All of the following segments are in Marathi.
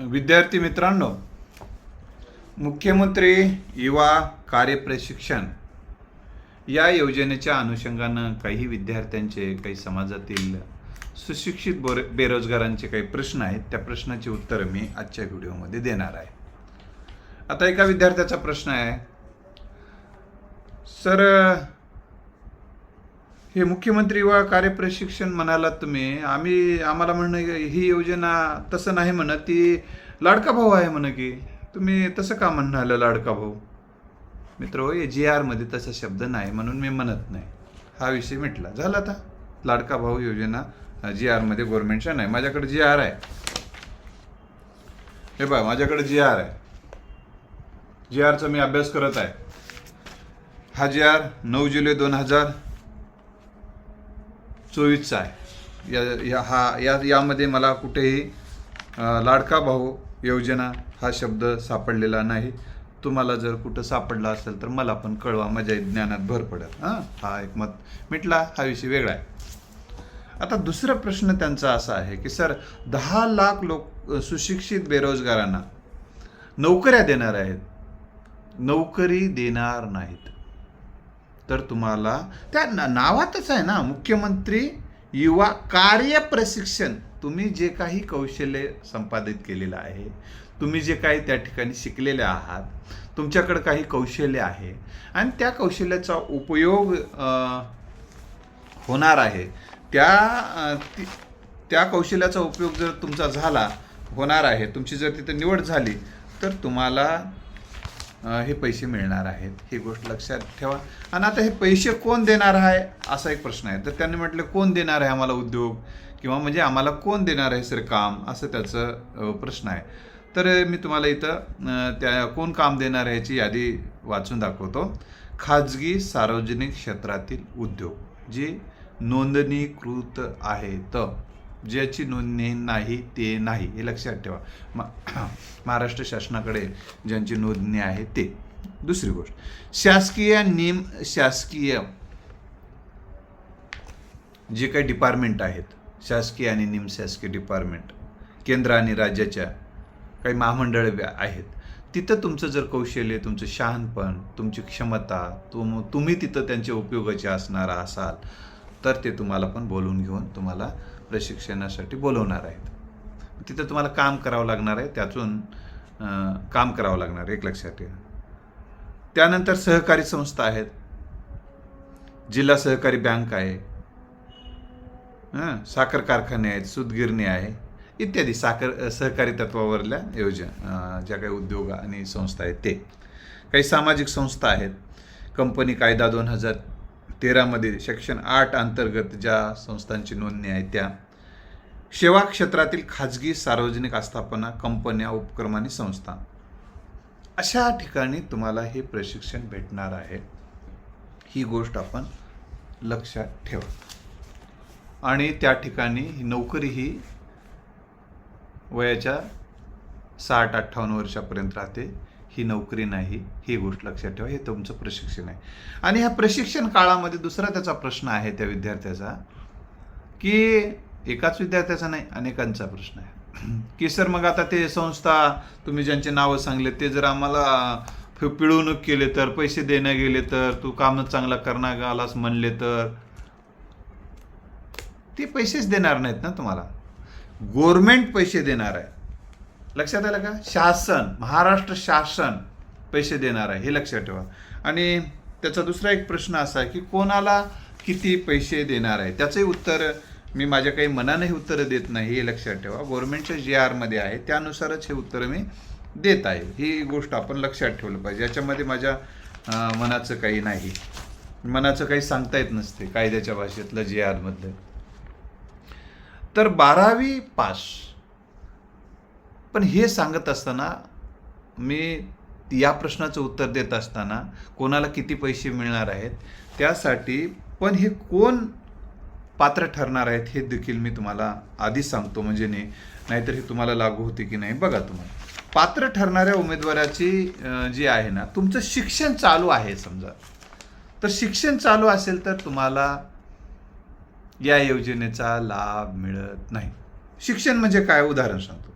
विद्यार्थी मित्रांनो मुख्यमंत्री युवा कार्यप्रशिक्षण या योजनेच्या अनुषंगानं काही विद्यार्थ्यांचे काही समाजातील सुशिक्षित बोर बेरोजगारांचे काही प्रश्न आहेत. त्या प्रश्नाची उत्तरं मी आजच्या व्हिडिओमध्ये देणार आहे. आता एका विद्यार्थ्याचा प्रश्न आहे. सर हे मुख्यमंत्री युवा कार्यप्रशिक्षण म्हणालात तुम्ही. आम्ही आम्हाला म्हणणं ही योजना तसं नाही म्हणत ती लाडका भाऊ आहे म्हण की. तुम्ही तसं का म्हणालं लाडका भाऊ? मित्र हो जी आरमध्ये तसा शब्द नाही म्हणून मी म्हणत नाही. हा विषय मिटला. झाला आता. लाडका भाऊ योजना जी आरमध्ये गव्हर्नमेंटच्या नाही. माझ्याकडे जी आर आहे. हे बघ माझ्याकडे जी आर आहे. जी आरचा मी अभ्यास करत आहे. हा जी आर नऊ जुलै दोन हजार चोवीसचा आहे. या या हा या यामध्ये मला कुठेही लाडका भाऊ योजना हा शब्द सापडलेला नाही. तुम्हाला जर कुठं सापडला असेल तर मला पण कळवा माझ्या ज्ञानात भर पडेल हां हा एक मत मिटला हा विषय वेगळा आहे. आता दुसरा प्रश्न त्यांचा असा आहे की सर दहा लाख लोक सुशिक्षित बेरोजगारांना नोकऱ्या देणार आहेत. नोकरी देणार नाहीत. तर तुम्हाला त्या नावातच आहे ना मुख्यमंत्री युवा कार्य प्रशिक्षण. तुम्ही जे काही कौशल्य संपादित केलेलं आहे तुम्ही जे काही त्या ठिकाणी शिकलेले आहात तुमच्याकडे काही कौशल्य आहे आणि त्या कौशल्याचा उपयोग होणार आहे. त्या त्या कौशल्याचा उपयोग जर तुमचा झाला होणार आहे. तुमची जर तिथं निवड झाली तर तुम्हाला हे पैसे मिळणार आहेत. ही गोष्ट लक्षात ठेवा. आणि आता हे पैसे कोण देणार आहे? असा एक प्रश्न आहे. तर त्यांनी म्हटलं कोण देणार आहे आम्हाला उद्योग? किंवा म्हणजे आम्हाला कोण देणार आहे सर काम? असं त्याचं प्रश्न आहे. तर मी तुम्हाला इथं त्या कोण काम देणार आहे याची यादी वाचून दाखवतो. खाजगी सार्वजनिक क्षेत्रातील उद्योग जे नोंदणीकृत आहेत. ज्याची नोंदणी नाही ते नाही हे लक्षात ठेवा. मा महाराष्ट्र शासनाकडे ज्यांची नोंदणी आहे ते. दुसरी गोष्ट शासकीय निम शासकीय जे काही डिपार्टमेंट आहेत शासकीय आणि निमशासकीय डिपार्टमेंट केंद्र आणि राज्याच्या काही महामंडळ आहेत तिथं तुमचं जर कौशल्य तुमचं शहाणपण तुमची क्षमता तुम तुम्ही तिथं त्यांच्या उपयोगाचे असणार असाल तर ते तुम्हाला पण बोलून घेऊन तुम्हाला प्रशिक्षणासाठी बोलवणार आहेत. तिथं तुम्हाला काम करावं लागणार आहे त्यातून काम करावं लागणार आहे, एक लक्षात ठेवा. त्यानंतर सहकारी संस्था आहेत. जिल्हा सहकारी बँक आहे. हां साखर कारखाने आहेत सूतगिरणी आहे इत्यादी साखर सहकारी तत्वावरल्या योजना ज्या काही उद्योग आणि संस्था आहेत ते. काही सामाजिक संस्था आहेत. कंपनी कायदा दोन हजार तेरामध्ये सेक्शन आठ अंतर्गत ज्या संस्थांची नोंदणी आहे त्या. सेवा क्षेत्रातील खाजगी सार्वजनिक आस्थापना कंपन्या उपक्रम आणि संस्था. अशा ठिकाणी तुम्हाला हे प्रशिक्षण भेटणार आहे. ही गोष्ट आपण लक्षात ठेवा. आणि त्या ठिकाणी ही नोकरी ही वयाच्या साठ अठ्ठावन्न वर्षापर्यंत राहते. ही नोकरी नाही ही गोष्ट लक्षात ठेवा हे तुमचं प्रशिक्षण आहे. आणि ह्या प्रशिक्षण काळामध्ये दुसरा त्याचा प्रश्न आहे त्या विद्यार्थ्याचा की एकाच विद्यार्थ्याचा नाही अनेकांचा प्रश्न आहे. की सर मग आता ते संस्था तुम्ही ज्यांचे नावं सांगले ते जर आम्हाला पिळवणूक केले तर पैसे देणं गेले तर तू कामच चांगला करणार आलास म्हणले तर ते पैसेच देणार नाहीत ना तुम्हाला. गोरमेंट पैसे देणार आहे. लक्षात आलं का? शासन महाराष्ट्र शासन पैसे देणार आहे हे लक्षात ठेवा. आणि त्याचा दुसरा एक प्रश्न असा आहे की कोणाला किती पैसे देणार आहे? त्याचंही उत्तर मी माझ्या काही मनानेही उत्तरं देत नाही हे लक्षात ठेवा. गव्हर्नमेंटच्या जी आरमध्ये आहे त्यानुसारच हे उत्तर मी देत आहे. ही गोष्ट आपण लक्षात ठेवलं पाहिजे. याच्यामध्ये माझ्या मनाचं काही नाही. मनाचं काही सांगता येत नसते कायद्याच्या भाषेतलं जी आरमधलं तर बारावी पास पण हे सांगत असताना मी या प्रश्नाचं उत्तर देत असताना कोणाला किती पैसे मिळणार आहेत त्यासाठी पण हे कोण पात्र ठरणार आहेत हे देखील मी तुम्हाला आधीच सांगतो. म्हणजे नाही नाहीतर हे तुम्हाला लागू होते की नाही बघा तुम्हाला पात्र ठरणाऱ्या उमेदवाराची जी आहे ना तुमचं शिक्षण चालू आहे समजा. तर शिक्षण चालू असेल तर तुम्हाला या योजनेचा लाभ मिळत नाही. शिक्षण म्हणजे काय? उदाहरण सांगतो.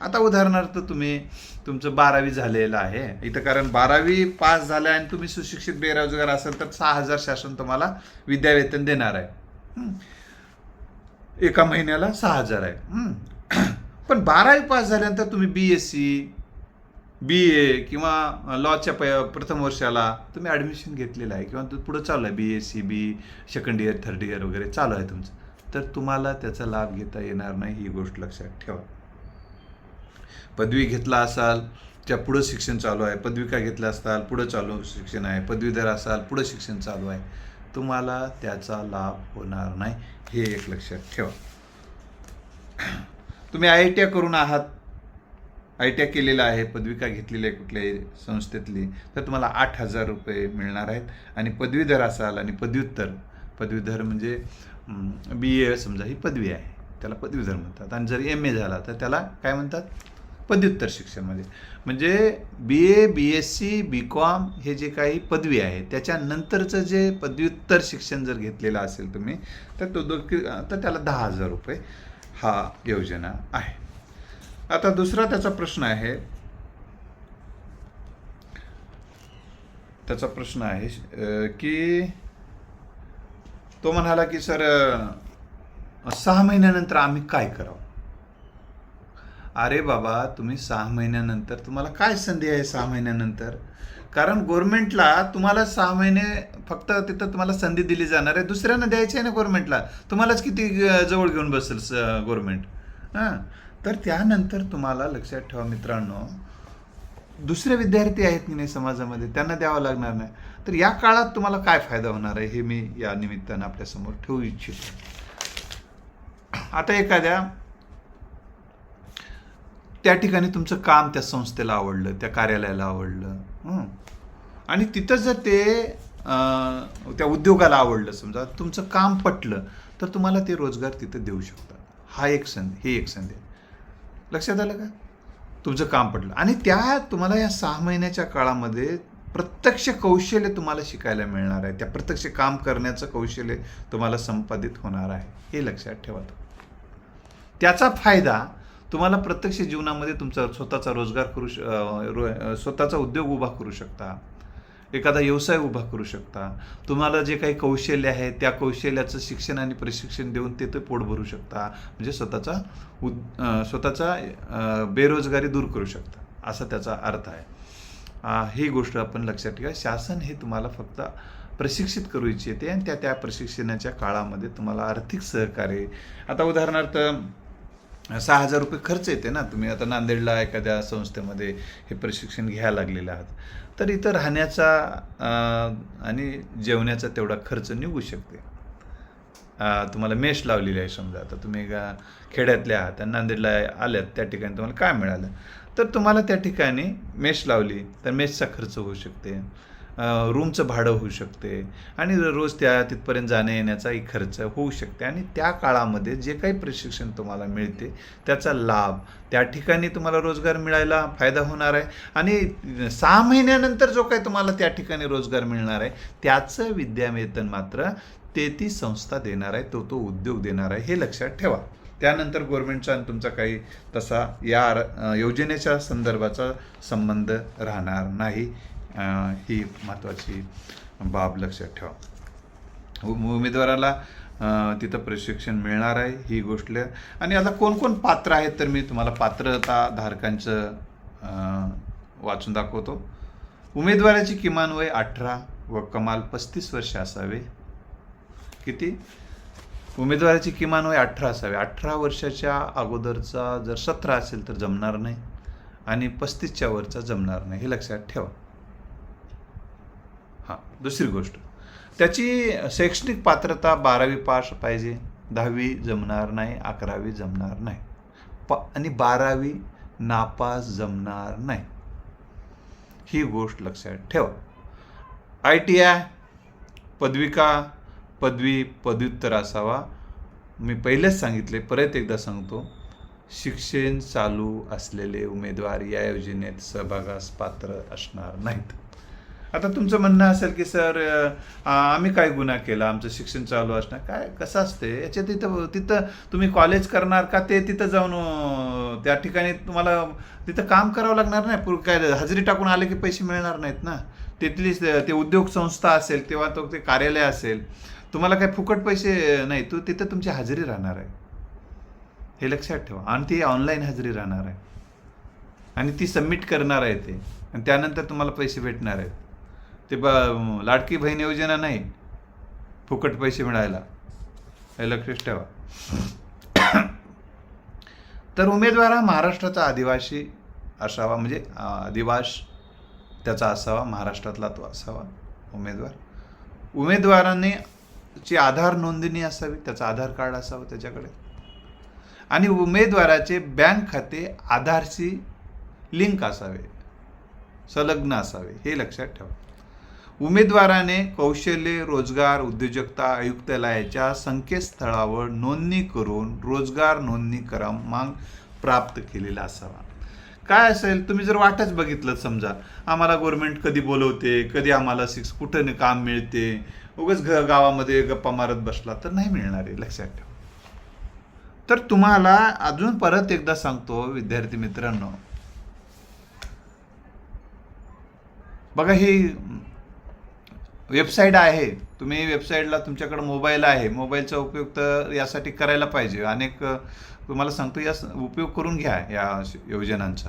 आता उदाहरणार्थ तुम्ही तुमचं बारावी झालेलं आहे. इथं कारण बारावी पास झालं आणि तुम्ही सुशिक्षित बेरोजगार असाल तर सहा हजार शासन तुम्हाला विद्यावेतन देणार आहे. एका महिन्याला सहा हजार आहे. पण बारावी पास झाल्यानंतर तुम्ही बी एस सी बी ए किंवा लॉच्या प प्रथम वर्षाला तुम्ही ॲडमिशन घेतलेलं आहे किंवा पुढं चालू आहे. B S C B second year third year वगैरे चालू आहे तुमचं. तर तुम्हाला त्याचा लाभ घेता येणार नाही ही गोष्ट लक्षात ठेवा. पदवी घेतला असाल त्या पुढं शिक्षण चालू आहे पदविका घेतला असाल पुढं चालू शिक्षण आहे पदवीधर असाल पुढं शिक्षण चालू आहे. तुम्हाला त्याचा लाभ होणार नाही हे एक लक्षात ठेवा. तुम्ही आय टी आय करून आहात आय टी आय केलेलं आहे पदविका घेतलेली आहे कुठल्याही संस्थेतली तर तुम्हाला आठ हजार रुपये मिळणार आहेत. आणि पदवीधर असाल आणि पदव्युत्तर पदवीधर म्हणजे बी ए समजा ही पदवी आहे त्याला पदवीधर म्हणतात. आणि जर एम ए झाला तर त्याला काय म्हणतात? पदव्युत्तर शिक्षणमध्ये. म्हणजे B A B S C B com हे जे काही पदवी आहे त्याच्यानंतरचं जे पदव्युत्तर शिक्षण जर घेतलेलं असेल तुम्ही तर तो दो तर त्याला दहा हजार रुपये हा योजना आहे. आता दुसरा त्याचा प्रश्न आहे त्याचा प्रश्न आहे की तो म्हणाला की सर सहा महिन्यानंतर आम्ही काय करावं? अरे बाबा तुम्ही सहा महिन्यानंतर तुम्हाला काय संधी आहे सहा महिन्यानंतर? कारण गव्हर्मेंटला तुम्हाला सहा महिने फक्त तिथं तुम्हाला संधी दिली जाणार आहे. दुसऱ्यांना द्यायची आहे ना गव्हर्नमेंटला तुम्हालाच किती जवळ घेऊन बसेल गव्हर्मेंट हां? तर त्यानंतर तुम्हाला लक्षात ठेवा मित्रांनो दुसरे विद्यार्थी आहेत की नाही समाजामध्ये त्यांना द्यावं लागणार नाही. तर या काळात तुम्हाला काय फायदा होणार आहे हे मी या निमित्तानं आपल्यासमोर ठेवू इच्छितो. आता एखाद्या त्या ठिकाणी तुमचं काम त्या संस्थेला आवडलं त्या कार्यालयाला आवडलं. आणि तिथं जर ते त्या उद्योगाला आवडलं समजा तुमचं काम पटलं तर तुम्हाला ते रोजगार तिथं देऊ शकतात. हा एक संधी ही एक संधी आहे. लक्षात आलं का? तुमचं काम पटलं. आणि त्या तुम्हाला या सहा महिन्याच्या काळामध्ये प्रत्यक्ष कौशल्य तुम्हाला शिकायला मिळणार आहे. त्या प्रत्यक्ष काम करण्याचं कौशल्य तुम्हाला संपादित होणार आहे. हे लक्षात ठेवा त्याचा फायदा तुम्हाला प्रत्यक्ष जीवनामध्ये तुमचा स्वतःचा रोजगार करू श रो- स्वतःचा उद्योग उभा करू शकता. एखादा व्यवसाय उभा करू शकता. तुम्हाला जे काही कौशल्य आहे त्या कौशल्याचं शिक्षण आणि प्रशिक्षण देऊन ते ते पोट भरू शकता. म्हणजे स्वतःचा उद स्वतःचा बेरोजगारी दूर करू शकता. असा त्याचा अर्थ आहे. ही गोष्ट आपण लक्षात ठेवा. शासन हे तुम्हाला फक्त प्रशिक्षित करू इच्छिते आणि त्या त्या प्रशिक्षणाच्या काळामध्ये तुम्हाला आर्थिक सहकार्य. आता उदाहरणार्थ सहा हजार रुपये खर्च येते ना. तुम्ही आता नांदेडला एखाद्या संस्थेमध्ये हे प्रशिक्षण घ्यायला लागलेले आहात. तर इथं राहण्याचा आणि जेवण्याचा तेवढा खर्च निघू शकते. तुम्हाला मेष लावलेली आहे समजा. आता तुम्ही गा- खेड्यातले आहात आणि नांदेडला आल्यात त्या ठिकाणी तुम्हाला काय मिळालं? तर तुम्हाला त्या ठिकाणी मेष लावली तर मेषचा खर्च होऊ शकते. रूमचं भाडं होऊ शकते आणि रोज त्या तिथपर्यंत जाण्या येण्याचाही खर्च होऊ शकते. आणि त्या काळामध्ये जे काही प्रशिक्षण तुम्हाला मिळते त्याचा लाभ त्या ठिकाणी तुम्हाला रोजगार मिळायला फायदा होणार आहे. आणि सहा महिन्यानंतर जो काही तुम्हाला त्या ठिकाणी रोजगार मिळणार आहे त्याचं विद्यावेतन मात्र ते ती संस्था देणार आहे तो तो उद्योग देणार आहे हे लक्षात ठेवा. त्यानंतर गव्हर्मेंटचा आणि तुमचा काही तसा या योजनेच्या संदर्भाचा संबंध राहणार नाही. ही महत्त्वाची बाब लक्षात ठेवा. उ- उमेदवाराला तिथं प्रशिक्षण मिळणार आहे ही गोष्ट आणि आता कोण कोण पात्र आहेत तर मी तुम्हाला पात्रता धारकांचं वाचून दाखवतो. उमेदवाराची किमान वय अठरा व कमाल पस्तीस वर्ष असावे. किती? उमेदवाराची किमान वय अठरा असावे. अठरा वर्षाच्या अगोदरचा जर सतरा असेल तर जमणार नाही. आणि पस्तीसच्या वरचा जमणार नाही. हे लक्षात ठेवा. हां दुसरी गोष्ट. त्याची शैक्षणिक पात्रता बारावी पास पाहिजे दहावी जमणार नाही अकरावी जमणार नाही. प आणि बारावी नापास जमणार नाही. ही गोष्ट लक्षात ठेवा. आय टी आय पदविका पदवी पदव्युत्तर असावा. मी पहिलेच सांगितले परत एकदा सांगतो शिक्षण चालू असलेले उमेदवार या योजनेत सहभागास पात्र असणार नाहीत. आता तुमचं म्हणणं असेल की सर आम्ही काय गुन्हा केला? आमचं शिक्षण चालू असणार. काय कसं असते याच्या तिथं तिथं तुम्ही कॉलेज करणार का? ते तिथं जाऊन त्या ठिकाणी तुम्हाला तिथं काम करावं लागणार नाही. पूर काय हजेरी टाकून आले की पैसे मिळणार नाहीत ना. तिथली ते उद्योग संस्था असेल किंवा तो ते कार्यालय असेल तुम्हाला काय फुकट पैसे नाही. तू तिथं तुमची हजेरी राहणार आहे. हे लक्षात ठेवा. आणि ती ऑनलाईन हजेरी राहणार आहे. आणि ती सबमिट करणार आहे ते. आणि त्यानंतर तुम्हाला पैसे भेटणार आहेत. ते ब लाडकी बहीण योजना नाही. फुकट पैसे मिळायला. हे लक्षात ठेवा. तर उमेदवार हा महाराष्ट्राचा आदिवासी असावा म्हणजे आदिवास त्याचा असावा महाराष्ट्रातला तो असावा उमेदवार. उमेदवाराने ची आधार नोंदणी असावी त्याचं आधार कार्ड असावं त्याच्याकडे. आणि उमेदवाराचे बँक खाते आधारशी लिंक असावे संलग्न असावे हे लक्षात ठेवा. उमेदवाराने कौशल्य रोजगार उद्योजकता आयुक्तालयाच्या संकेतस्थळावर नोंदणी करून रोजगार नोंदणी क्रमांक प्राप्त केलेला असावा. काय असेल? तुम्ही जर वाटच बघितलं समजा आम्हाला गव्हर्मेंट कधी बोलवते कधी आम्हाला सिक्स कुठं काम मिळते उगाच घ गावामध्ये गप्पा मारत बसला तर नाही मिळणार आहे लक्षात ठेवा. तर तुम्हाला अजून परत एकदा सांगतो विद्यार्थी मित्रांनो. बघा ही वेबसाईट आहे. तुम्ही वेबसाईटला तुमच्याकडे मोबाईल आहे. मोबाईलचा उपयोग तर यासाठी करायला पाहिजे. अनेक तुम्हाला सांगतो या स- उपयोग करून घ्या या श- योजनांचा.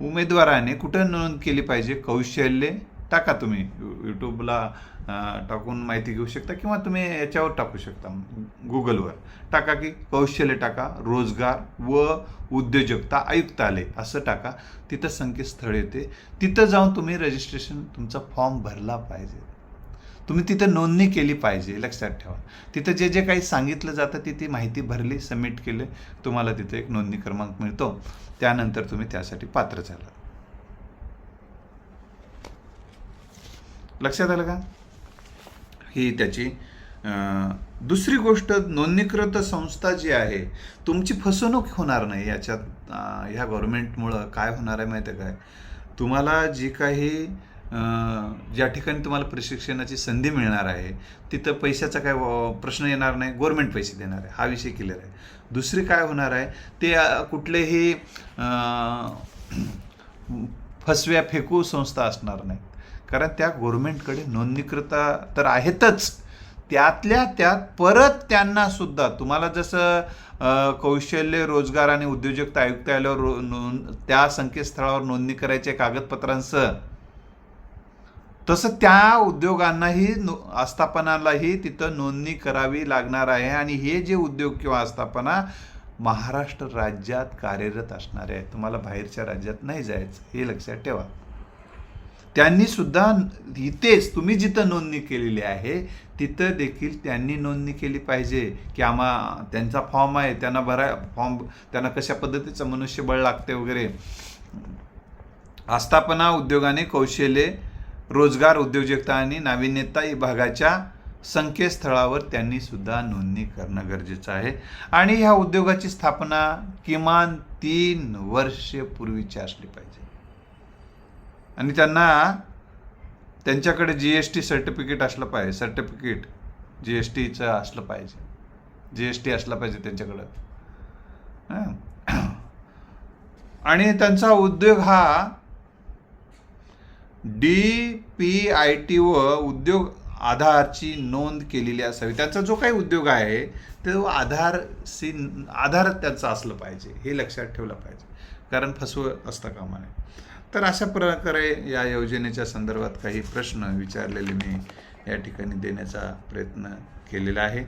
उमेदवाराने कुठं नोंद केली पाहिजे? कौशल्य टाका तुम्ही. यूट्यूबला टाकून माहिती घेऊ शकता किंवा तुम्ही याच्यावर टाकू शकता. गुगलवर. टाका की कौशल्य टाका रोजगार व उद्योजकता आयुक्तालय असं टाका. तिथं संकेतस्थळ येते. तिथं जाऊन तुम्ही रजिस्ट्रेशन तुमचा फॉर्म भरला पाहिजे. तुम्ही तिथं नोंदणी केली पाहिजे लक्षात ठेवा. तिथं जे जे काही सांगितलं जातं ती ती माहिती भरली सबमिट केले तुम्हाला तिथं एक नोंदणी क्रमांक मिळतो. त्यानंतर तुम्ही त्यासाठी पात्र झाला. लक्षात आलं का? ही त्याची दुसरी गोष्ट नोंदणीकृत संस्था जी आहे तुमची फसवणूक होणार नाही याच्यात ह्या गव्हर्नमेंटमुळं काय होणार आहे माहिती आहे काय? तुम्हाला जी काही ज्या ठिकाणी तुम्हाला प्रशिक्षणाची संधी मिळणार आहे तिथं पैशाचा काय प्रश्न येणार नाही गव्हर्मेंट पैसे देणार आहे. हा विषय क्लिअर आहे. दुसरी काय होणार आहे ते कुठलेही फसव्या फेकू संस्था असणार नाहीत. कारण त्या गव्हर्मेंटकडे नोंदणीकृता तर आहेतच. त्यातल्या त्यात परत त्यांना सुद्धा तुम्हाला जसं कौशल्य रोजगार आणि उद्योजकता आयुक्तालयावर रो- नोंद त्या संकेतस्थळावर नोंदणी करायच्या कागदपत्रांसह तसं त्या उद्योगांनाही नो आस्थापनालाही तिथं नोंदणी करावी लागणार आहे आणि हे जे उद्योग किंवा आस्थापना महाराष्ट्र राज्यात कार्यरत असणार आहे तुम्हाला बाहेरच्या राज्यात नाही जायचं हे लक्षात ठेवा. त्यांनी सुद्धा इथेच तुम्ही जिथं नोंदणी केलेली आहे तिथं देखील त्यांनी नोंदणी केली पाहिजे की आम्हा त्यांचा फॉर्म आहे त्यांना भरा फॉर्म त्यांना कशा पद्धतीचं मनुष्यबळ लागते वगैरे. आस्थापना उद्योगाने कौशल्य रोजगार उद्योजकता आणि नाविन्यता विभागाच्या संकेतस्थळावर त्यांनी सुद्धा नोंदणी करणं गरजेचं आहे. आणि ह्या उद्योगाची स्थापना किमान तीन वर्ष पूर्वीची असली पाहिजे. आणि त्यांना त्यांच्याकडे जी एस टी सर्टिफिकेट असलं पाहिजे सर्टिफिकेट जी एस टीचं असलं पाहिजे. जी एस टी असलं पाहिजे त्यांच्याकडं. आणि त्यांचा उद्योग हा डी पी आय टी व उद्योग आधारची नोंद केलेली असावी. त्यांचा जो काही उद्योग आहे तो आधारशी आधार त्यांचा असलं पाहिजे हे लक्षात ठेवलं पाहिजे. कारण फसवं असता कामा नये तर अशा प्रकारे या योजनेच्या संदर्भात काही प्रश्न विचारलेले मी या ठिकाणी देण्याचा प्रयत्न केलेला आहे.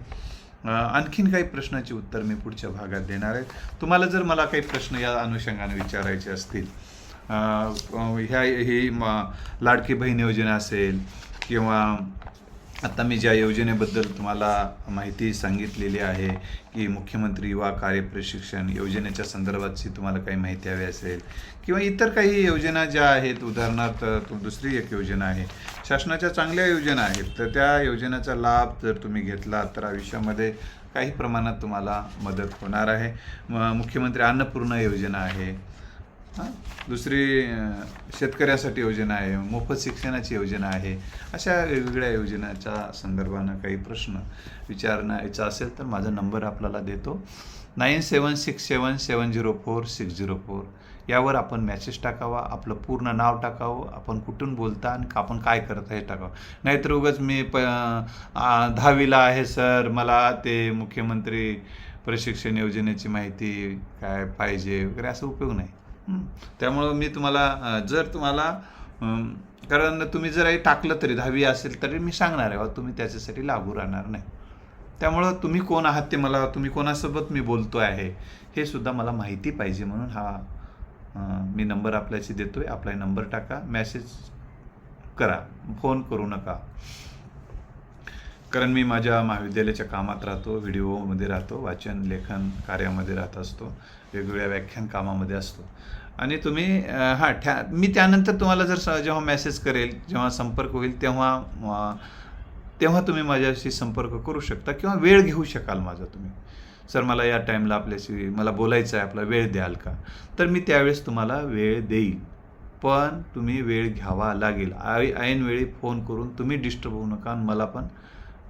आणखीन काही प्रश्नाची उत्तर मी पुढच्या भागात देणार आहे. तुम्हाला जर मला काही प्रश्न या अनुषंगाने विचारायचे असतील ह्या ही म लाडकी बहीण योजना असेल किंवा आता मी ज्या योजनेबद्दल तुम्हाला माहिती सांगितलेली आहे की मुख्यमंत्री युवा कार्य प्रशिक्षण योजनेच्या संदर्भातची तुम्हाला काही माहिती हवी असेल किंवा इतर काही योजना ज्या आहेत उदाहरणार्थ तो दुसरी एक योजना आहे. शासनाच्या चांगल्या योजना आहेत तर त्या योजनेचा लाभ जर तुम्ही घेतला तर आयुष्यामध्ये काही प्रमाणात तुम्हाला मदत होणार आहे. म- मुख्यमंत्री अन्नपूर्णा योजना आहे. हां. दुसरी शेतकऱ्यासाठी योजना आहे मोफत शिक्षणाची योजना आहे अशा वेगवेगळ्या योजनाच्या संदर्भानं काही प्रश्न विचारण्याचा असेल तर माझा नंबर आपल्याला देतो. Nine seven six seven seven zero four six zero four. यावर आपण मॅसेज टाकावा आपलं पूर्ण नाव टाकावं आपण कुठून बोलता आणि आपण काय करता हे टाकावं. नाहीतर उगाच मी प दहावीला आहे सर मला ते मुख्यमंत्री प्रशिक्षण योजनेची माहिती काय पाहिजे वगैरे असं उपयोग नाही. त्यामुळं मी तुम्हाला जर तुम्हाला कारण तुम्ही जर टाकलं तरी दहावी असेल तरी मी सांगणार आहे बा, तुम्ही त्याच्यासाठी लागू राहणार नाही. त्यामुळं तुम्ही कोण आहात ते मला तुम्ही कोणासोबत मी बोलतो आहे हे सुद्धा मला माहिती पाहिजे म्हणून हा मी नंबर आपल्याशी देतोय. आपला नंबर टाका मॅसेज करा फोन करू नका. कारण मी माझ्या महाविद्यालयाच्या कामात राहतो व्हिडिओमध्ये राहतो वाचन लेखन कार्यामध्ये राहत असतो वेगवेगळ्या व्याख्यान कामामध्ये असतो. आणि तुम्ही हां ठ्या मी त्यानंतर तुम्हाला जर स- जेव्हा मेसेज करेल जेव्हा संपर्क होईल तेव्हा तेव्हा तुम्ही माझ्याशी संपर्क करू शकता किंवा वेळ घेऊ शकाल माझा तुम्ही. सर मला या टाईमला आपल्याशी मला बोलायचं आहे आपला वेळ द्याल का? तर मी त्यावेळेस तुम्हाला वेळ देईल. पण तुम्ही वेळ घ्यावा लागेल. आई ऐनवेळी फोन करून तुम्ही डिस्टर्ब होऊ नका आणि मला पण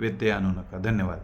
व्यत्यय आणू नका धन्यवाद.